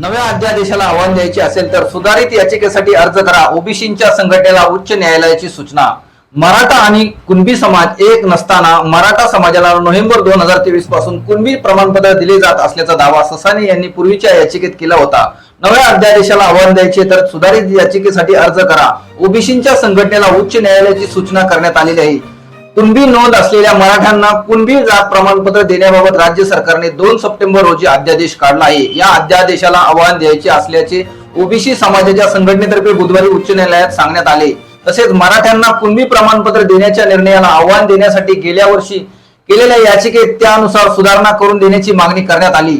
नव्या अध्यादेशाला आव्हान द्यायचे असेल तर सुधारित याचिकेसाठी अर्ज करा. ओबीसींच्या संघटनेला उच्च न्यायालयाची सूचना. मराठा आणि कुणबी समाज एक नसताना मराठा समाजाला नोव्हेंबर दोन हजार तेवीसपासून कुणबी प्रमाणपत्र दिले जात असल्याचा दावा ससाने यांनी पूर्वीच्या याचिकेत केला होता. नव्या अध्यादेशाला आव्हान द्यायचे तर सुधारित याचिकेसाठी अर्ज करा. ओबीसींच्या संघटनेला उच्च न्यायालयाची सूचना करण्यात आलेली आहे. कुणबी नोंद असलेल्या मराठ्यांना कुणबी जात प्रमाणपत्र देण्याबाबत राज्य सरकारने दोन सप्टेंबर रोजी अध्यादेश काढला आहे. या अध्यादेशाला आव्हान द्यायचे असल्याचे ओबीसी समाजाच्या संघटनेतर्फे बुधवारी उच्च न्यायालयात सांगण्यात आले. तसेच मराठ्यांना कुणबी प्रमाणपत्र देण्याच्या निर्णयाला आव्हान देण्यासाठी गेल्या वर्षी केलेल्या याचिकेत त्यानुसार सुधारणा करून देण्याची मागणी करण्यात आली.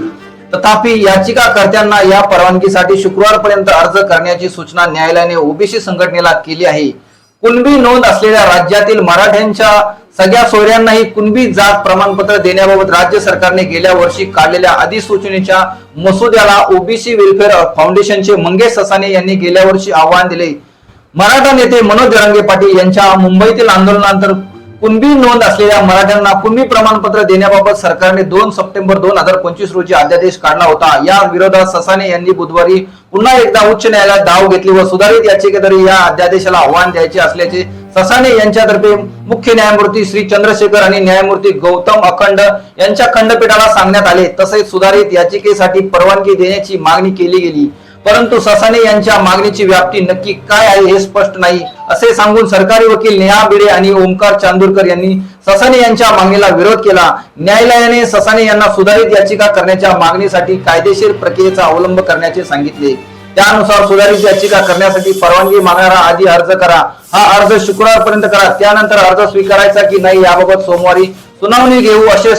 तथापि याचिकाकर्त्यांना या परवानगीसाठी शुक्रवारपर्यंत अर्ज करण्याची सूचना न्यायालयाने ओबीसी संघटनेला केली आहे. कुणबी नोंद असलेल्या राज्यातील मराठ्यांच्या सगळ्या सोयऱ्यांनाही कुणबी जात प्रमाणपत्र देण्याबाबत राज्य सरकारने गेल्या वर्षी काढलेल्या अधिसूचनेच्या मसुद्याला ओबीसी वेलफेअर फाउंडेशनचे मंगेश ससाने यांनी गेल्या वर्षी आव्हान दिले. मराठा नेते मनोज जरांगे पाटील यांच्या मुंबईतील आंदोलनानंतर कुणबी नोंद असलेल्या मराठ्यांना कुणबी प्रमाणपत्र देण्याबाबत सरकारने दोन सप्टेंबर दोन हजार पंचवीस रोजी अध्यादेश काढला होता. या विरोधात ससाने यांनी बुधवारी पुन्हा एकदा उच्च न्यायालयात धाव घेतली व सुधारित याचिकेद्वारे या अध्यादेशाला आव्हान द्यायचे असल्याचे ससाने यांच्यातर्फे मुख्य न्यायमूर्ती श्री चंद्रशेखर आणि न्यायमूर्ती गौतम अखंड यांच्या खंडपीठाला सांगण्यात आले. तसेच सुधारित याचिकेसाठी परवानगी देण्याची मागणी केली गेली. परंतु ससाने यांच्या मागणीची व्याप्ती नक्की काय आहे हे स्पष्ट नाही. असे सांगून सरकारी वकील नेहा भिडे आणि ओमकार चांदूरकर यांनी ससाने यांच्या मागणीला विरोध केला. न्यायालयाने ससाने यांना सुधारित याचिका करण्याच्या मागणीसाठी कायदेशीर प्रक्रियेचा अवलंब करण्याचे सांगितले. त्यानुसार सुधारित याचिका करण्यासाठी परवानगी मागणारा आधी अर्ज करा. हा अर्ज शुक्रवारपर्यंत करा. त्यानंतर अर्ज स्वीकारायचा की नाही याबाबत सोमवारी सुनावणी घेऊ असे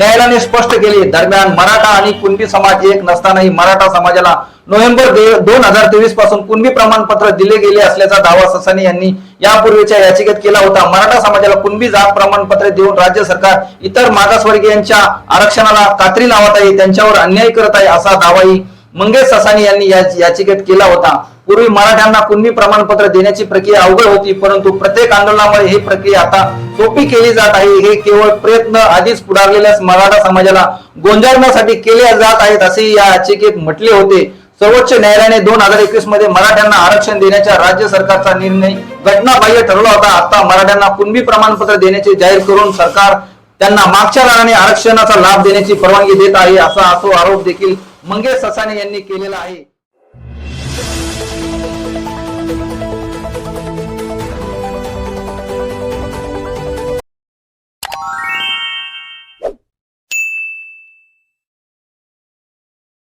न्यायालयाने स्पष्ट केले दरम्यान मराठा आणि कुणबी समाज एक नसतानाही मराठा समाजाला नोव्हेंबर दोन हजार तेवीसपासून कुणबी प्रमाणपत्र दिले गेले असल्याचा दावा ससाने यांनी यापूर्वीच्या याचिकेत केला होता. मराठा समाजाला कुणबी जात प्रमाणपत्र देऊन राज्य सरकार इतर मागासवर्गीयांच्या आरक्षणाला कात्री लावत आहे त्यांच्यावर अन्याय करत आहे असा दावाही मंगेश ससानी यांनी याचिकेत केला होता. पूर्वी मराठ्यांना कुणबी प्रमाणपत्र देण्याची प्रक्रिया अवघड होती परंतु प्रत्येक आंदोलनामुळे ही प्रक्रिया आता सोपी केली जात आहे. हे केवळ प्रयत्न आधीच पुढारलेल्या मराठा समाजाला गोंजारण्यासाठी केले जात आहेत असे या याचिकेत म्हटले होते. सर्वोच्च न्यायालयाने दोन हजार एकवीसमध्ये मराठ्यांना आरक्षण देण्याच्या राज्य सरकारचा निर्णय घटनाबाह्य ठरवला होता. आता मराठ्यांना कुणबी प्रमाणपत्र देण्याचे जाहीर करून सरकार त्यांना मागच्या काळाने आरक्षणाचा लाभ देण्याची परवानगी देत आहे असा असो आरोप देखील मंगेश ससाने यांनी केलेला आहे.